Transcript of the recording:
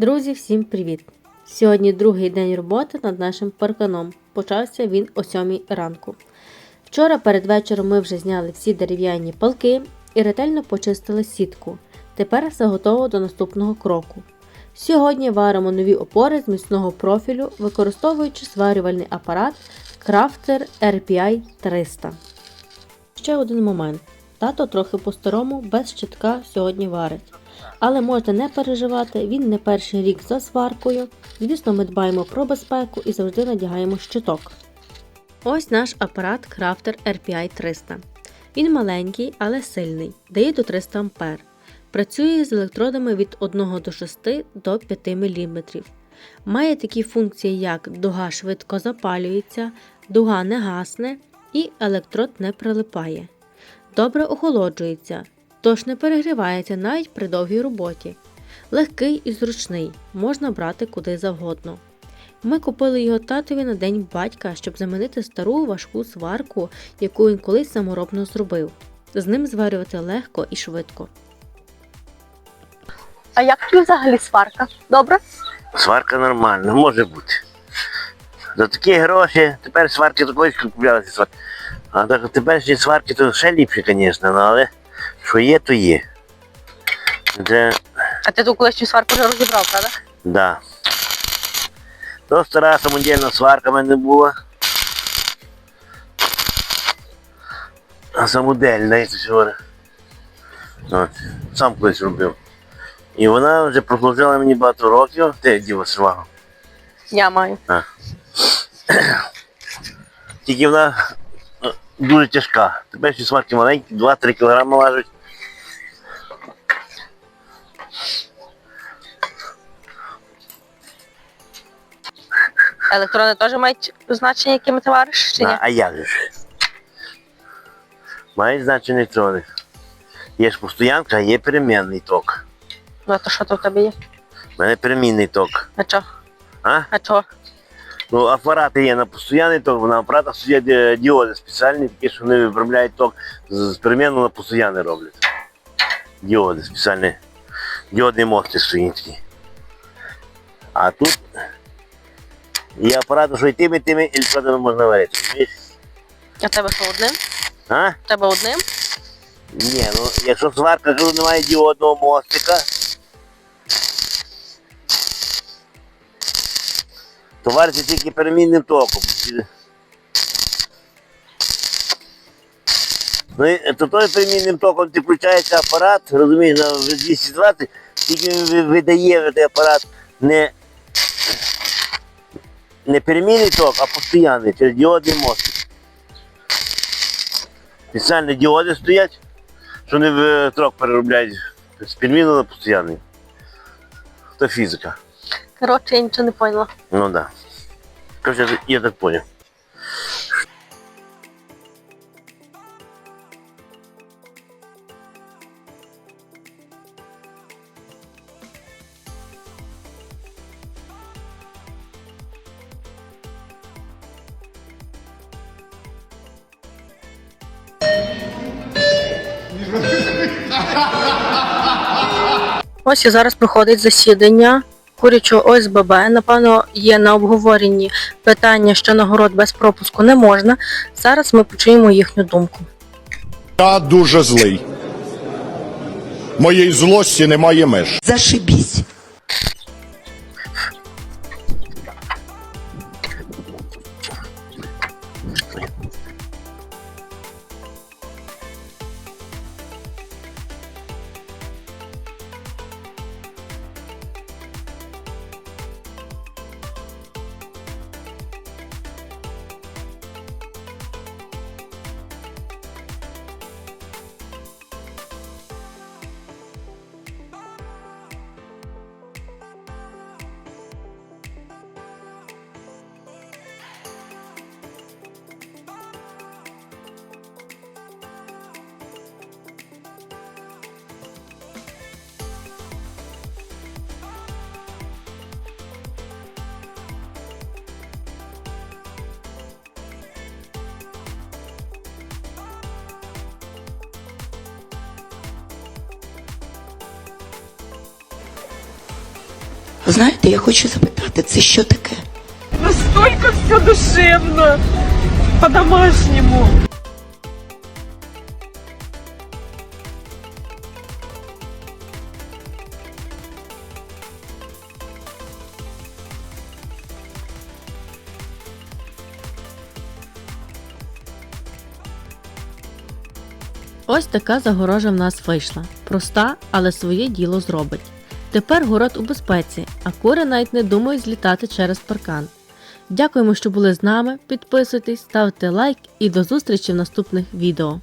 Друзі, всім привіт! Сьогодні другий день роботи над нашим парканом. Почався він о 7 ранку. Вчора перед вечором ми вже зняли всі дерев'яні палки і ретельно почистили сітку. Тепер все готово до наступного кроку. Сьогодні варимо нові опори з міцного профілю, використовуючи сварювальний апарат Crafter RPI 300. Ще один момент. Тато трохи по-старому без щитка сьогодні варить. Але можете не переживати, він не перший рік за сваркою. Звісно, ми дбаємо про безпеку і завжди надягаємо щиток. Ось наш апарат Crafter RPI 300. Він маленький, але сильний, дає до 300 А. Працює з електродами від 1 до 6 до 5 мм. Має такі функції, як дуга швидко запалюється, дуга не гасне і електрод не прилипає. Добре охолоджується, тож не перегрівається навіть при довгій роботі. Легкий і зручний, можна брати куди завгодно. Ми купили його татові на день батька, щоб замінити стару важку сварку, яку він колись саморобно зробив. З ним зварювати легко і швидко. А як тобі взагалі сварка? Добре? Сварка нормальна, може бути. За такі гроші, тепер сварки такої куплялися сварки. А так теперішні сварки то ще ліпші, звісно, ну, але що є, то є. Це, А ти ту колишню сварку вже розібрав, правда? да. То стара самодільна сварка в мене була. А самодельна, як це. От, сам колись робив. І вона вже прослужила мені багато років, ти діва свагу. Я маю. Тільки вона дуже тяжка. Тепер ще сварки маленькі, 2-3 кг важать. Електрони теж мають значення, якими ти вариш, чи ні? Да, а як же ж? Мають значення електрони. Є ж постоянка, є перемінний ток. Ну, а то що то в тебе є? У мене перемінний ток. А чого? А? А чого? Ну, апарати є на постоянний ток, на апаратах стоять е, діоди спеціальні, такі, що вони виправляють ток з перемінного на постоянний роблять. Діоди спеціальні. Діодні мости стоїть такі. А тут є апарати, що й тими, тими електродами можна варити. А тебе що одним? А? Тебе одним? Ні, ну якщо сварка кажу, немає діодного мостика, то вариться тільки перемінним током. Ну, і то той перемінним током ти включається апарат, розумієш, на 220, тільки він видає той апарат не, не перемінний ток, а постійний, через діодний мостик. Спеціальні діоди стоять, що вони в трок переробляють з перемінного на постійний. То фізика. Коротше, я нічого не поняла. Ну да. Короче, я так понял. Ось і зараз проходить засідання курячого ОСББ. Напевно, є на обговоренні питання, що нагород без пропуску не можна. Зараз ми почуємо їхню думку. Я дуже злий. Моєї злості немає меж. Зашибісь. Знаєте, я хочу запитати, це що таке? Настолько все душевно, по-домашнему. Ось така загорожа в нас вийшла. Проста, але своє діло зробить. Тепер город у безпеці, а кури навіть не думають злітати через паркан. Дякуємо, що були з нами. Підписуйтесь, ставте лайк і до зустрічі в наступних відео.